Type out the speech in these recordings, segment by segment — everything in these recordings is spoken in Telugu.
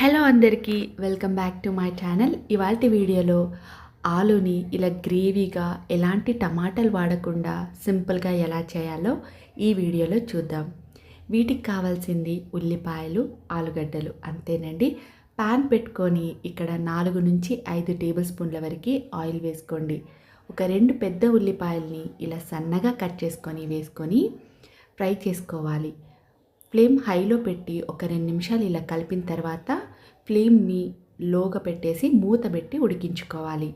హలో అందరికీ welcome back to my channel. ఇవాళ వీడియోలో ఆలుని ఇలా గ్రేవీగా ఎలాంటి టమాటాలు వాడకుండా సింపుల్గా ఎలా చేయాలో ఈ వీడియోలో చూద్దాం. వీటికి కావాల్సింది ఉల్లిపాయలు ఆలుగడ్డలు అంతేనండి. పాన్ పెట్టుకొని ఇక్కడ నాలుగు నుంచి ఐదు టేబుల్ స్పూన్ల వరకు ఆయిల్ వేసుకోండి. ఒక రెండు పెద్ద ఉల్లిపాయల్ని ఇలా సన్నగా కట్ చేసుకొని వేసుకొని ఫ్రై చేసుకోవాలి. ఫ్లేమ్ హైలో పెట్టి ఒక రెండు నిమిషాలు ఇలా కలిపిన తర్వాత ఫ్లేమ్ని లోగా పెట్టేసి మూత పెట్టి ఉడికించుకోవాలి.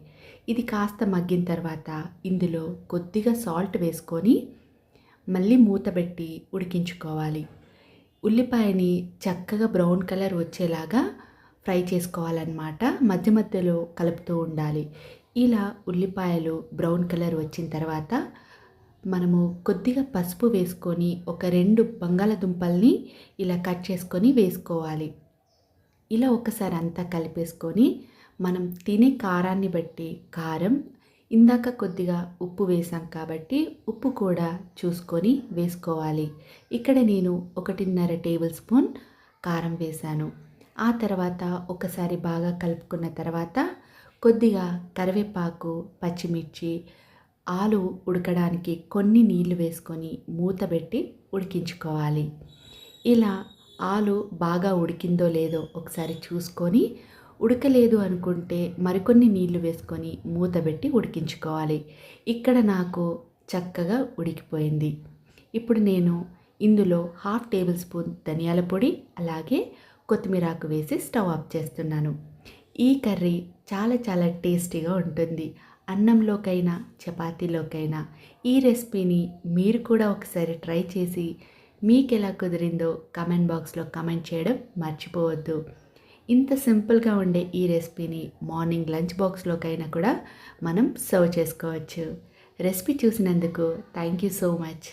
ఇది కాస్త మగ్గిన తర్వాత ఇందులో కొద్దిగా సాల్ట్ వేసుకొని మళ్ళీ మూత పెట్టి ఉడికించుకోవాలి. ఉల్లిపాయని చక్కగా బ్రౌన్ కలర్ వచ్చేలాగా ఫ్రై చేసుకోవాలన్నమాట. మధ్య మధ్యలో కలుపుతూ ఉండాలి. ఇలా ఉల్లిపాయలు బ్రౌన్ కలర్ వచ్చిన తర్వాత మనము కొద్దిగా పసుపు వేసుకొని ఒక రెండు బంగాళదుంపల్ని ఇలా కట్ చేసుకొని వేసుకోవాలి. ఇలా ఒకసారి అంతా కలిపేసుకొని మనం తినే కారాన్ని బట్టి కారం ఇందాక కొద్దిగా ఉప్పు వేసాం కాబట్టి ఉప్పు కూడా చూసుకొని వేసుకోవాలి. ఇక్కడ నేను ఒకటిన్నర టేబుల్ స్పూన్ కారం వేశాను ఆ తర్వాత ఒకసారి బాగా కలుపుకున్న తర్వాత కొద్దిగా కరివేపాకు పచ్చిమిర్చి ఆలు ఉడకడానికి కొన్ని నీళ్ళు వేసుకొని మూత పెట్టి ఉడికించుకోవాలి. ఇలా ఆలు బాగా ఉడికిందో లేదో ఒకసారి చూసుకొని ఉడకలేదు అనుకుంటే మరికొన్ని నీళ్ళు వేసుకొని మూత పెట్టి ఉడికించుకోవాలి. ఇక్కడ నాకు చక్కగా ఉడికిపోయింది. ఇప్పుడు నేను ఇందులో హాఫ్ టేబుల్ స్పూన్ ధనియాల పొడి అలాగే కొత్తిమీరాకు వేసి స్టవ్ ఆఫ్ చేస్తున్నాను. ఈ కర్రీ చాలా చాలా టేస్టీగా ఉంటుంది. అన్నంలోకైనా చపాతీలోకైనా ఈ రెసిపీని మీరు కూడా ఒకసారి ట్రై చేసి మీకు ఎలా కుదిరిందో కమెంట్ బాక్స్లో కమెంట్ చేయడం మర్చిపోవద్దు. ఇంత సింపుల్గా ఉండే ఈ రెసిపీని మార్నింగ్ లంచ్ బాక్స్లోకైనా కూడా మనం సర్వ్ చేసుకోవచ్చు. రెసిపీ చూసినందుకు థ్యాంక్ యూ సో మచ్.